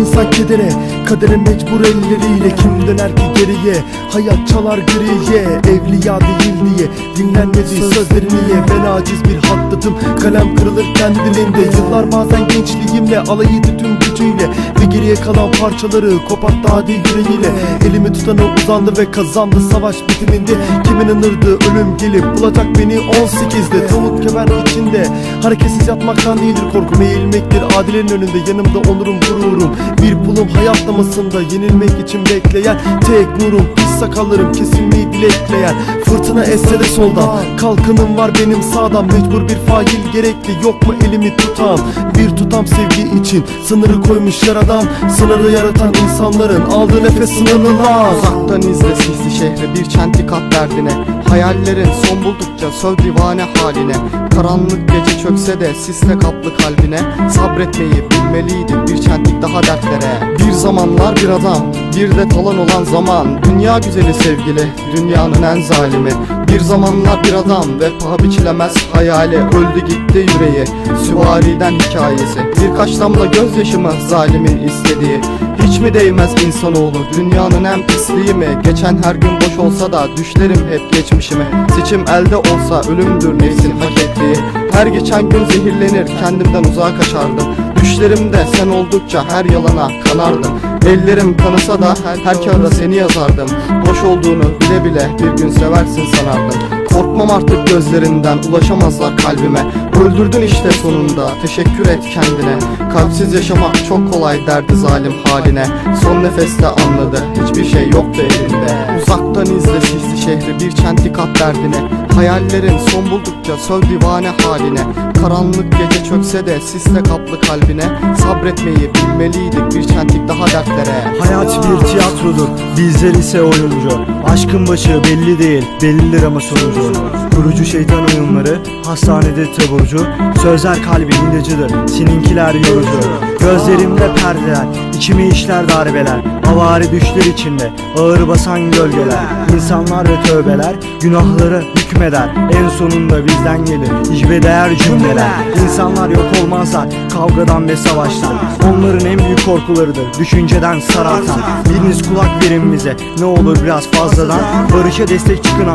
insan kedere Kadere mecbur elleriyle Kim döner ki geriye? Hayat çalar griye Evliya değil diye. Dinlenmedi sözlerini ye Ben aciz bir hattadım Kalem kırılır kendiliğinde Yıllar bazen gençliğimle Alayıydı tüm gücüyle. Ve geriye kalan parçaları Koparttı hadi yüreğiyle. Elimi tutanı uzandı ve kazandı Savaş bitiminde. Kimin inanırdı ölüm gelip Bulacak beni 18'de Tavuk kemer içinde Hareketsiz yatmaktan değildir korkum. Eğilmektir adilerin önünde. Yanımda onurum gururum Bir pulum hayat damasında Yenilmek için bekleyen Tek nurum. Pis sakallarım Kesilmeyi dilekleyen Fırtına esse de soldan. Kalkanım var benim sağdan. Mecbur bir fail gerekli. Yok mu elimi tutan Bir tutam sevgi için. Sınırı koymuş yaradan. Sınırı yaratan insanların Aldığı nefes sınırlı lan Uzaktan izle sisli şehri bir çentik at derdine. Hayallerin son buldukça söv divane haline. Karanlık gece çökse de sisle kaplı kalbine. Sabretmeyi bilmeliydik bir çentik daha dertlere. Bir zamanlar bir adam bir de talan olan zaman. Dünya güzeli sevgili dünyanın en zalimi. Bir zamanlar bir adam ve paha biçilemez hayali. Öldü gitti yüreği süvariden hikayesi. Birkaç damla gözyaşımı zalimin istediği. Hiç mi değmez insanoğlu dünyanın en pisliği mi? Geçen her gün boş olsa da düşlerim hep geçmişime. Seçim elde olsa ölümdür nefsin hak ettiği. Her geçen gün zehirlenir kendimden uzağa kaçardım Düşlerimde sen oldukça her yalana kanardım Ellerim kanasa da her, kağıda seni yazardım. Boş olduğunu bile bile bir gün seversin sanardım Korkmam artık gözlerinden ulaşamazlar kalbime. Öldürdün işte sonunda teşekkür et kendine. Kalpsiz yaşamak çok kolay derdi zalim haline. Son nefeste anladı hiçbir şey yoktu elinde. Uzaktan izle sisli şehri bir çentik at derdine. Hayallerin son buldukça söv divane haline. Karanlık gece çökse de sisle kaplı kalbine. Sabretmeyi bilmeliydik bir çentik daha dertlere. Hayat bir tiyatrodur, bizler ise oyuncu. Aşkın başı belli değil, bellidir ama sonucu Kurucu şeytan oyunları, hastanede taburcu. Sözler kalbin ilacıdır, seninkiler yorucu. Gözlerimde perdeler, içimi işler darbeler. Avari düşler içinde, ağır basan gölgeler. İnsanlar ve tövbeler, günahları hükmeder. En sonunda bizden gelir, hicve değer cümleler. İnsanlar yok olmazlar, kavgadan ve savaştan. Onların en büyük korkularıdır, düşünceden sarartan. Biriniz kulak verin bize, ne olur biraz fazladan. Barışa destek çıkın